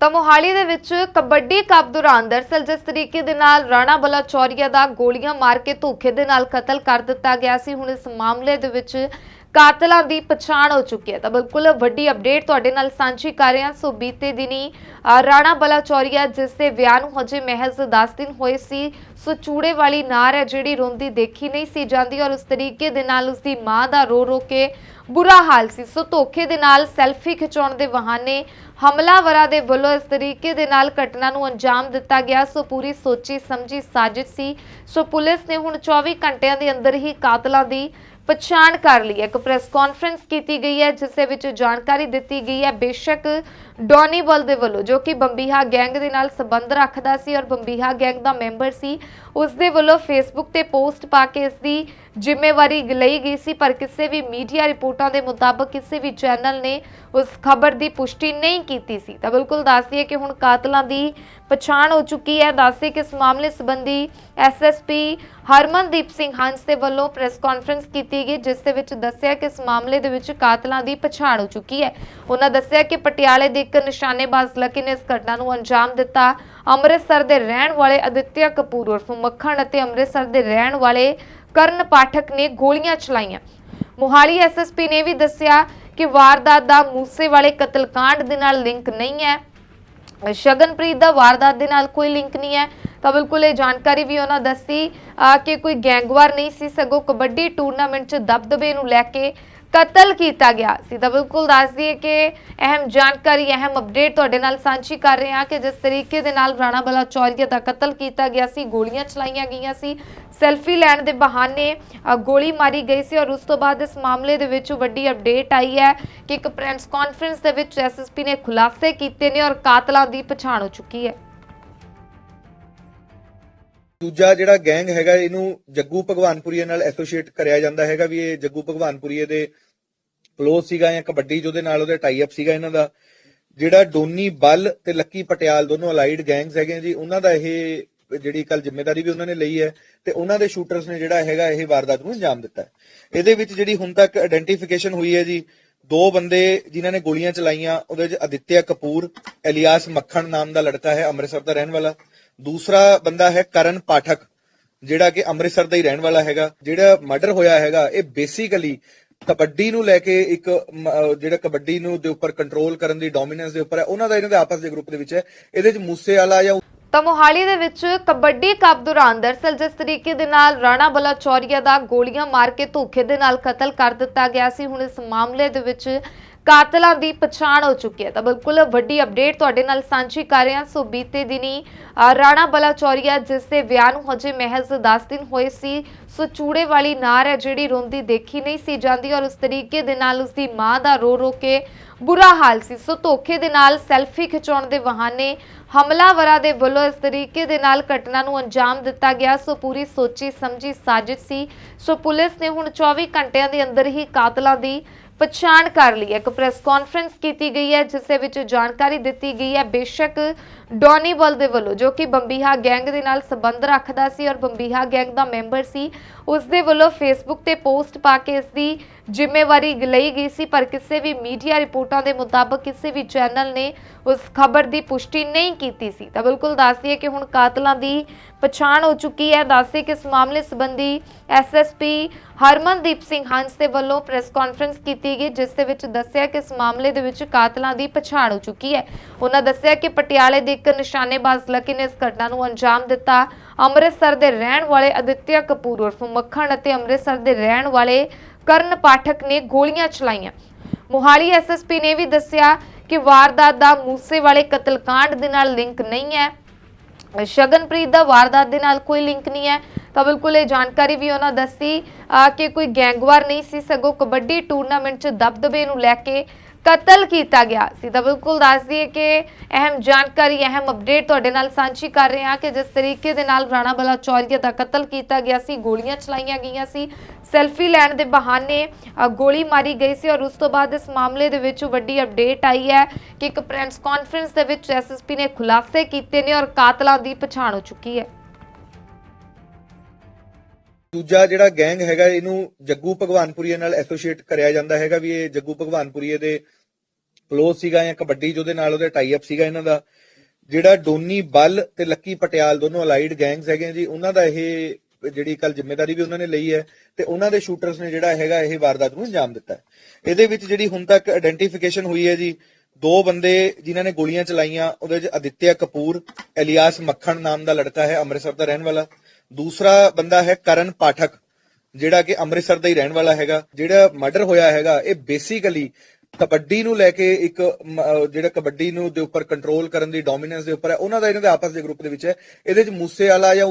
ਤਾਂ ਮੋਹਾਲੀ ਦੇ ਵਿੱਚ ਕਬੱਡੀ ਕੱਪ ਦੌਰਾਨ ਦਰਸਲ ਜਿਸ ਤਰੀਕੇ ਦੇ ਨਾਲ ਰਾਣਾ ਬਲਾਚੌਰੀਆ ਦਾ ਗੋਲੀਆਂ ਮਾਰ ਕੇ ਧੋਖੇ ਦੇ ਨਾਲ ਕਤਲ ਕਰ ਦਿੱਤਾ ਗਿਆ ਸੀ, ਹੁਣ ਇਸ ਮਾਮਲੇ ਦੇ ਵਿੱਚ ਕਾਤਲਾਂ ਦੀ ਪਛਾਣ ਹੋ ਚੁੱਕੀ ਹੈ। ਤਾਂ ਬਿਲਕੁਲ ਵੱਡੀ ਅਪਡੇਟ ਤੁਹਾਡੇ ਨਾਲ ਸਾਂਝੀ ਕਰ ਰਹੇ। ਹਾਂ ਸੋ ਬੀਤੇ ਦਿਨੀ ਰਾਣਾ ਬਲਾਚੌਰੀਆ, ਜਿਸ ਦੇ ਵਿਆਹ ਨੂੰ ਹਜੇ ਮਹਿਜ਼ 10 ਦਿਨ ਹੋਏ ਸੀ, ਸੋ ਚੂੜੇ ਵਾਲੀ ਨਾਰ ਹੈ ਜਿਹੜੀ ਰੋਂਦੀ ਦੇਖੀ ਨਹੀਂ ਸੀ ਜਾਂਦੀ ਔਰ ਉਸ ਤਰੀਕੇ ਦੇ ਨਾਲ ਉਸ ਦੀ ਮਾਂ ਦਾ ਰੋ ਰੋ ਕੇ ਬੁਰਾ ਹਾਲ ਸੀ। ਸੋ ਧੋਖੇ ਦੇ ਨਾਲ ਸੈਲਫੀ ਖਿਚਾਉਣ ਦੇ ਬਹਾਨੇ ਹਮਲਾਵਰਾਂ ਦੇ ਵੱਲੋਂ ਇਸ ਤਰੀਕੇ ਦੇ ਨਾਲ ਘਟਨਾ ਨੂੰ ਅੰਜਾਮ ਦਿੱਤਾ ਗਿਆ। ਸੋ ਪੂਰੀ ਸੋਚੀ ਸਮਝੀ ਸਾਜ਼ਿਸ਼ ਸੀ। ਸੋ ਪੁਲਿਸ ਨੇ ਹੁਣ 24 ਘੰਟਿਆਂ ਦੇ ਅੰਦਰ ਹੀ ਕਾਤਲਾਂ ਦੀ ਪਛਾਣ ਕਰ ਲਈ ਹੈ। ਇੱਕ ਪ੍ਰੈਸ ਕਾਨਫਰੰਸ ਕੀਤੀ ਗਈ ਹੈ, ਜਿਸ ਦੇ ਵਿੱਚ ਜਾਣਕਾਰੀ ਦਿੱਤੀ ਗਈ ਹੈ ਬੇਸ਼ੱਕ ਡੋਨੀਬਲ ਦੇ ਵੱਲੋਂ, ਜੋ ਕਿ ਬੰਬੀਹਾ ਗੈਂਗ ਦੇ ਨਾਲ ਸੰਬੰਧ ਰੱਖਦਾ ਸੀ ਔਰ ਬੰਬੀਹਾ ਗੈਂਗ ਦਾ ਮੈਂਬਰ ਸੀ, ਉਸ ਦੇ ਵੱਲੋਂ ਫੇਸਬੁੱਕ ਤੇ ਪੋਸਟ ਪਾ ਕੇ ਇਸ ਦੀ ਜ਼ਿੰਮੇਵਾਰੀ ਲਈ ਗਈ ਸੀ, ਪਰ ਕਿਸੇ ਵੀ ਮੀਡੀਆ ਰਿਪੋਰਟਾਂ ਦੇ ਮੁਤਾਬਕ ਕਿਸੇ ਵੀ ਚੈਨਲ ਨੇ ਉਸ ਖਬਰ ਦੀ ਪੁਸ਼ਟੀ ਨਹੀਂ ਕੀਤੀ ਸੀ। ਤਾਂ ਬਿਲਕੁਲ ਦੱਸ ਦਈਏ ਕਿ ਹੁਣ ਕਾਤਲਾਂ ਦੀ ਪਛਾਣ ਹੋ ਚੁੱਕੀ ਹੈ। ਦੱਸਦੇ ਕਿ ਇਸ ਮਾਮਲੇ ਸੰਬੰਧੀ ਐਸਐਸਪੀ ਹਰਮਨਦੀਪ ਸਿੰਘ ਹੰਸ ਦੇ ਵੱਲੋਂ ਪ੍ਰੈਸ ਕਾਨਫਰੰਸ ਕੀਤੀ ਗਈ, ਜਿਸ ਦੇ ਵਿੱਚ ਦੱਸਿਆ ਕਿ ਇਸ ਮਾਮਲੇ ਦੇ ਵਿੱਚ ਕਾਤਲਾਂ ਦੀ ਪਛਾਣ ਹੋ ਚੁੱਕੀ ਹੈ। ਉਹਨਾਂ ਦੱਸਿਆ ਕਿ ਪਟਿਆਲੇ ਦੇ ਇੱਕ ਨਿਸ਼ਾਨੇਬਾਜ਼ ਲਕੀ ਨੇ ਇਸ ਘਟਨਾ ਨੂੰ ਅੰਜਾਮ ਦਿੱਤਾ। ਅੰਮ੍ਰਿਤਸਰ ਦੇ ਰਹਿਣ ਵਾਲੇ ਅਦਿੱਤਿਆ ਕਪੂਰ ਉਰਫ ਮੱਖਣ ਅਤੇ ਅੰਮ੍ਰਿਤਸਰ ਦੇ ਰਹਿਣ ਵਾਲੇ ਕਰਨ ਪਾਠਕ ਨੇ ਗੋਲੀਆਂ ਚਲਾਈਆਂ। ਮੋਹਾਲੀ ਐਸਐਸਪੀ ਨੇ ਵੀ ਦੱਸਿਆ ਕਿ ਵਾਰਦਾਤ ਦਾ ਮੂਸੇ ਵਾਲੇ ਕਤਲकांड ਦੇ ਨਾਲ ਲਿੰਕ ਨਹੀਂ ਹੈ। ਸ਼ਗਨਪ੍ਰੀਤ ਦਾ ਵਾਰਦਾਤ ਦੇ ਨਾਲ ਕੋਈ ਲਿੰਕ ਨਹੀਂ ਹੈ। ਤਾਂ ਬਿਲਕੁਲ ਇਹ ਜਾਣਕਾਰੀ ਵੀ ਉਹਨਾਂ ਦੱਸੀ ਕਿ ਕੋਈ ਗੈਂਗਵਾਰ ਨਹੀਂ ਸੀ, ਸਗੋਂ ਕਬੱਡੀ ਟੂਰਨਾਮੈਂਟ 'ਚ ਦਬਦਬੇ ਨੂੰ ਲੈ ਕੇ ਕਤਲ ਕੀਤਾ ਗਿਆ ਸੀ। ਤਾਂ ਬਿਲਕੁਲ ਦੱਸ ਦਈਏ ਕਿ ਅਹਿਮ ਜਾਣਕਾਰੀ, ਅਹਿਮ ਅਪਡੇਟ ਤੁਹਾਡੇ ਨਾਲ ਸਾਂਝੀ ਕਰ ਰਹੇ ਹਾਂ ਕਿ ਜਿਸ ਤਰੀਕੇ ਦੇ ਨਾਲ ਰਾਣਾ ਬਲਾ ਚੌਰੀਆ ਦਾ ਕਤਲ ਕੀਤਾ ਗਿਆ ਸੀ, ਗੋਲੀਆਂ ਚਲਾਈਆਂ ਗਈਆਂ ਸੀ, ਸੈਲਫੀ ਲੈਣ ਦੇ ਬਹਾਨੇ ਗੋਲੀ ਮਾਰੀ ਗਈ ਸੀ ਔਰ ਉਸ ਤੋਂ ਬਾਅਦ ਇਸ ਮਾਮਲੇ ਦੇ ਵਿੱਚ ਵੱਡੀ ਅਪਡੇਟ ਆਈ ਹੈ ਕਿ ਇੱਕ ਪ੍ਰੈਸ ਕਾਨਫਰੰਸ ਦੇ ਵਿੱਚ ਐਸਐਸਪੀ ਨੇ ਖੁਲਾਸੇ ਕੀਤੇ ਨੇ ਔਰ ਕਾਤਲਾਂ ਦੀ ਪਛਾਣ ਹੋ ਚੁੱਕੀ ਹੈ। ਦੂਜਾ ਜਿਹੜਾ ਗੈਂਗ ਹੈਗਾ, ਇਹਨੂੰ ਜੱਗੂ ਭਗਵਾਨਪੁਰੀਏ ਨਾਲ ਐਸੋਸੀਏਟ ਕਰਿਆ ਜਾਂਦਾ ਹੈਗਾ ਵੀ ਇਹ ਜੱਗੂ ਭਗਵਾਨਪੁਰੀਏ ਦੇ ਕਲੋਜ਼ ਸੀਗਾ ਜਾਂ ਕਬੱਡੀ ਜਿਹਦੇ ਨਾਲ ਉਹਦਾ ਟਾਈ ਅਪ ਸੀਗਾ ਇਹਨਾਂ ਦਾ। ਜਿਹੜਾ ਡੋਨੀ ਬੱਲ ਤੇ ਲੱਕੀ ਪਟਿਆਲ ਦੋਨੋਂ ਅਲਾਈਡ ਗੈਂਗਸ ਹੈਗੇ ਜੀ, ਉਹਨਾਂ ਦਾ ਇਹ ਜਿਹੜੀ ਕੱਲ ਜ਼ਿੰਮੇਵਾਰੀ ਵੀ ਉਹਨਾਂ ਨੇ ਲਈ ਹੈ ਤੇ ਉਹਨਾਂ ਦੇ ਸ਼ੂਟਰਸ ਨੇ ਜਿਹੜਾ ਹੈਗਾ ਇਹ ਵਾਰਦਾਤ ਨੂੰ ਅੰਜਾਮ ਦਿੱਤਾ ਹੈ। ਇਹਦੇ ਵਿੱਚ ਜਿਹੜੀ ਹੁਣ ਤੱਕ ਆਇਡੈਂਟੀਫਿਕੇਸ਼ਨ ਹੋਈ ਹੈ ਜੀ, ਦੋ ਬੰਦੇ ਜਿਨ੍ਹਾਂ ਨੇ ਗੋਲੀਆਂ ਚਲਾਈਆਂ, ਉਹਦੇ ਵਿੱਚ ਅਦਿੱਤਿਆ ਕਪੂਰ, ਐਲੀਆਸ ਮੱਖਣ ਨਾਮ ਦਾ ਲੜਕਾ ਹੈ, ਅੰਮ੍ਰਿਤਸਰ ਦਾ ਰਹਿਣ ਵਾਲਾ ਦੂਸਰਾ ਬੰਦਾ ਹੈ ਕਰਨ ਪਾਠਕ, ਜਿਹੜਾ ਕਿ ਅੰਮ੍ਰਿਤਸਰ ਦਾ ਹੀ ਰਹਿਣ ਵਾਲਾ ਹੈਗਾ, ਜਿਹੜਾ ਮਰਡਰ ਹੋਇਆ ਹੈਗਾ, ਇਹ ਬੇਸਿਕਲੀ ਕਬੱਡੀ ਨੂੰ ਲੈ ਕੇ ਇੱਕ ਜਿਹੜਾ ਕਬੱਡੀ ਨੂੰ ਦੇ ਉੱਪਰ ਕੰਟਰੋਲ ਕਰਨ ਦੀ ਡੋਮੀਨੈਂਸ ਦੇ ਉੱਪਰ ਹੈ, ਉਹਨਾਂ ਦਾ ਇਹਨਾਂ ਦੇ ਆਪਸ ਦੇ ਗਰੁੱਪ ਦੇ ਵਿੱਚ ਹੈ। ਇਹਦੇ ਵਿੱਚ ਮੂਸੇ ਵਾਲਾ ਜਾਂ ਤਾਂ ਮੋਹਾਲੀ ਦੇ ਵਿੱਚ ਕਬੱਡੀ ਕੱਪ ਦੌਰਾਨ ਦਰਸਲ ਜਿਸ ਤਰੀਕੇ ਦੇ ਨਾਲ ਰਾਣਾ ਬਲਾਚੌਰੀਆ ਦਾ ਗੋਲੀਆਂ ਮਾਰ ਕੇ ਧੋਖੇ ਦੇ ਨਾਲ ਕਤਲ ਕਰ ਦਿੱਤਾ ਗਿਆ ਸੀ, ਹੁਣ ਇਸ ਮਾਮਲੇ ਦੇ ਵਿੱਚ ਕਾਤਲਾਂ ਦੀ ਪਛਾਣ ਹੋ ਚੁੱਕੀ ਹੈ। ਤਾਂ ਬਿਲਕੁਲ ਵੱਡੀ ਅਪਡੇਟ ਤੁਹਾਡੇ ਨਾਲ ਸਾਂਝੀ ਕਰ ਰਹੇ ਹਾਂ। ਸੋ ਬੀਤੇ ਦਿਨੀ ਰਾਣਾ ਬਲਾਚੌਰੀਆ ਜਿਸ ਦੇ ਵਿਆਹ ਨੂੰ ਹਜੇ ਮਹਿਜ਼ 10 ਦਿਨ ਹੋਏ ਸੀ, ਸੋ ਚੂੜੇ ਵਾਲੀ ਨਾਰ ਹੈ ਜਿਹੜੀ ਰੋਂਦੀ ਦੇਖੀ ਨਹੀਂ ਸੀ ਜਾਂਦੀ ਔਰ ਉਸ ਤਰੀਕੇ ਦੇ ਨਾਲ ਉਸ ਦੀ ਮਾਂ ਦਾ ਰੋ ਰੋ ਕੇ ਬੁਰਾ ਹਾਲ ਸੀ। ਸੋ ਧੋਖੇ ਦੇ ਨਾਲ ਸੈਲਫੀ ਖਿਚਾਉਣ ਦੇ ਬਹਾਨੇ ਹਮਲਾਵਰਾਂ ਦੇ ਵੱਲੋਂ ਇਸ ਤਰੀਕੇ ਦੇ ਨਾਲ ਘਟਨਾ ਨੂੰ ਅੰਜਾਮ ਦਿੱਤਾ ਗਿਆ। ਸੋ ਪੂਰੀ ਸੋਚੀ ਸਮਝੀ ਸਾਜ਼ਿਸ਼ ਸੀ। ਸੋ ਪੁਲਿਸ ਨੇ ਹੁਣ 24 ਘੰਟਿਆਂ ਦੇ ਅੰਦਰ ਹੀ ਕਾਤਲਾਂ ਦੀ ਪਛਾਣ ਕਰ ਲਈ ਹੈ। ਇੱਕ ਪ੍ਰੈਸ ਕਾਨਫਰੰਸ ਕੀਤੀ ਗਈ ਹੈ, ਜਿਸ ਦੇ ਵਿੱਚ ਜਾਣਕਾਰੀ ਦਿੱਤੀ ਗਈ ਹੈ ਬੇਸ਼ੱਕ ਡੋਨੀਵਲ ਦੇ ਵੱਲੋਂ, ਜੋ ਕਿ ਬੰਬੀਹਾ ਗੈਂਗ ਦੇ ਨਾਲ ਸੰਬੰਧ ਰੱਖਦਾ ਸੀ ਔਰ ਬੰਬੀਹਾ ਗੈਂਗ ਦਾ ਮੈਂਬਰ ਸੀ, ਉਸ ਦੇ ਵੱਲੋਂ ਫੇਸਬੁੱਕ ਤੇ ਪੋਸਟ ਪਾ ਕੇ ਇਸ ਦੀ ਜ਼ਿੰਮੇਵਾਰੀ ਲਈ ਗਈ ਸੀ, ਪਰ ਕਿਸੇ ਵੀ ਮੀਡੀਆ ਰਿਪੋਰਟਾਂ ਦੇ ਮੁਤਾਬਕ ਕਿਸੇ ਵੀ ਚੈਨਲ ਨੇ ਉਸ ਖਬਰ ਦੀ ਪੁਸ਼ਟੀ ਨਹੀਂ ਕੀਤੀ ਸੀ। ਤਾਂ ਬਿਲਕੁਲ ਦੱਸ ਦਈਏ ਕਿ ਹੁਣ ਕਾਤਲਾਂ ਦੀ ਪਛਾਣ ਹੋ ਚੁੱਕੀ ਹੈ। ਦੱਸਦੇ ਕਿ ਇਸ ਮਾਮਲੇ ਸੰਬੰਧੀ ਐਸਐਸਪੀ ਹਰਮਨਦੀਪ ਸਿੰਘ ਹੰਸ ਦੇ ਵੱਲੋਂ ਪ੍ਰੈਸ ਕਾਨਫਰੰਸ ਕੀਤੀ ਗਈ, ਜਿਸ ਦੇ ਵਿੱਚ ਦੱਸਿਆ ਕਿ ਇਸ ਮਾਮਲੇ ਦੇ ਵਿੱਚ ਕਾਤਲਾਂ ਦੀ ਪਛਾਣ ਹੋ ਚੁੱਕੀ ਹੈ। ਉਹਨਾਂ ਦੱਸਿਆ ਕਿ ਪਟਿਆਲੇ ਦੇ ਇੱਕ ਨਿਸ਼ਾਨੇਬਾਜ਼ ਲਕੀ ਨੇ ਇਸ ਘਟਨਾ ਨੂੰ ਅੰਜਾਮ ਦਿੱਤਾ। ਅੰਮ੍ਰਿਤਸਰ ਦੇ ਰਹਿਣ ਵਾਲੇ ਅਦਿੱਤਿਆ ਕਪੂਰ ਉਰਫ ਮੱਖਣ ਅਤੇ ਅੰਮ੍ਰਿਤਸਰ ਦੇ ਰਹਿਣ ਵਾਲੇ ਕਰਨ ਪਾਠਕ ਨੇ ਗੋਲੀਆਂ ਚਲਾਈਆਂ। ਮੋਹਾਲੀ ਐਸਐਸਪੀ ਨੇ ਵੀ ਦੱਸਿਆ ਕਿ ਵਾਰਦਾਤ ਦਾ ਮੂਸੇ ਵਾਲੇ ਕਤਲकांड ਦੇ ਨਾਲ ਲਿੰਕ ਨਹੀਂ ਹੈ। ਸ਼ਗਨਪ੍ਰੀਤ ਦਾ ਵਾਰਦਾਤ ਦੇ ਨਾਲ ਕੋਈ ਲਿੰਕ ਨਹੀਂ ਹੈ। ਤਾਂ ਬਿਲਕੁਲ ਇਹ ਜਾਣਕਾਰੀ ਵੀ ਉਹਨਾਂ ਦੱਸੀ, ਅਹ, ਕਿ ਕੋਈ ਗੈਂਗਵਾਰ ਨਹੀਂ ਸੀ, ਸਗੋਂ ਕਬੱਡੀ ਟੂਰਨਾਮੈਂਟ 'ਚ ਦਬਦਬੇ ਨੂੰ ਲੈ ਕੇ ਕਤਲ ਕੀਤਾ ਗਿਆ ਸੀ। ਤਾਂ ਬਿਲਕੁਲ ਦੱਸ ਦਈਏ ਕਿ ਅਹਿਮ ਜਾਣਕਾਰੀ, ਅਹਿਮ ਅਪਡੇਟ ਤੁਹਾਡੇ ਨਾਲ ਸਾਂਝੀ ਕਰ ਰਹੇ ਹਾਂ ਕਿ ਜਿਸ ਤਰੀਕੇ ਦੇ ਨਾਲ ਰਾਣਾ ਬਲਾ ਚੌਰੀਆ ਦਾ ਕਤਲ ਕੀਤਾ ਗਿਆ ਸੀ, ਗੋਲੀਆਂ ਚਲਾਈਆਂ ਗਈਆਂ ਸੀ, ਸੈਲਫੀ ਲੈਣ ਦੇ ਬਹਾਨੇ ਗੋਲੀ ਮਾਰੀ ਗਈ ਸੀ ਔਰ ਉਸ ਤੋਂ ਬਾਅਦ ਇਸ ਮਾਮਲੇ ਦੇ ਵਿੱਚ ਵੱਡੀ ਅਪਡੇਟ ਆਈ ਹੈ ਕਿ ਇੱਕ ਪ੍ਰੈਸ ਕਾਨਫਰੰਸ ਦੇ ਵਿੱਚ ਐਸਐਸਪੀ ਨੇ ਖੁਲਾਸੇ ਕੀਤੇ ਨੇ ਔਰ ਕਾਤਲਾਂ ਦੀ ਪਛਾਣ ਹੋ ਚੁੱਕੀ ਹੈ। ਦੂਜਾ ਜਿਹੜਾ ਗੈਂਗ ਹੈਗਾ, ਇਹਨੂੰ ਜੱਗੂ ਭਗਵਾਨਪੁਰੀਏ ਨਾਲ ਐਸੋਸੀਏਟ ਕਰਿਆ ਜਾਂਦਾ ਹੈਗਾ ਵੀ ਇਹ ਜੱਗੂ ਭਗਵਾਨਪੁਰੀਏ ਦੇ ਕਲੋਜ਼ ਸੀਗਾ ਜਾਂ ਕਬੱਡੀ ਜਿਹਦੇ ਨਾਲ ਉਹਦੇ ਟਾਈ ਅਪ ਸੀਗਾ ਇਹਨਾਂ ਦਾ। ਜਿਹੜਾ ਡੋਨੀ ਬੱਲ ਤੇ ਲੱਕੀ ਪਟਿਆਲ ਦੋਨੋਂ ਅਲਾਈਡ ਗੈਂਗਸ ਹੈਗੇ ਜੀ, ਉਹਨਾਂ ਦਾ ਇਹ ਜਿਹੜੀ ਕੱਲ ਜ਼ਿੰਮੇਵਾਰੀ ਵੀ ਉਹਨਾਂ ਨੇ ਲਈ ਹੈ ਤੇ ਉਹਨਾਂ ਦੇ ਸ਼ੂਟਰਸ ਨੇ ਜਿਹੜਾ ਹੈਗਾ ਇਹ ਵਾਰਦਾਤ ਨੂੰ ਅੰਜਾਮ ਦਿੱਤਾ ਇਹਦੇ ਵਿੱਚ ਜਿਹੜੀ ਹੁਣ ਤੱਕ ਆਇਡੈਂਟੀਫਿਕੇਸ਼ਨ ਹੋਈ ਹੈ ਜੀ, ਦੋ ਬੰਦੇ ਜਿਨ੍ਹਾਂ ਨੇ ਗੋਲੀਆਂ ਚਲਾਈਆਂ, ਉਹਦੇ ਵਿੱਚ ਅਦਿੱਤਿਆ ਕਪੂਰ ਇਲਿਆਸ ਮੱਖਣ ਨਾਮ ਦਾ ਲੜਕਾ ਹੈ, ਅੰਮ੍ਰਿਤਸਰ ਦਾ ਰਹਿਣ ਵਾਲਾ ਦੂਸਰਾ ਬੰਦਾ ਹੈ ਕਰਨ ਪਾਠਕ, ਜਿਹੜਾ ਕਿ ਅੰਮ੍ਰਿਤਸਰ ਦਾ ਹੀ ਰਹਿਣ ਵਾਲਾ ਹੈਗਾ, ਜਿਹੜਾ ਮਰਡਰ ਹੋਇਆ ਹੈਗਾ, ਇਹ ਬੇਸਿਕਲੀ ਕਬੱਡੀ ਨੂੰ ਲੈ ਕੇ ਇੱਕ ਜਿਹੜਾ ਕਬੱਡੀ ਨੂੰ ਦੇ ਉੱਪਰ ਕੰਟਰੋਲ ਕਰਨ ਦੀ ਡੋਮੀਨੈਂਸ ਦੇ ਉੱਪਰ ਹੈ, ਉਹਨਾਂ ਦਾ ਇਹਨਾਂ ਦੇ ਆਪਸ ਦੇ ਗਰੁੱਪ ਦੇ ਵਿੱਚ ਹੈ। ਇਹਦੇ ਵਿੱਚ ਮੂਸੇ ਵਾਲਾ ਜਾਂ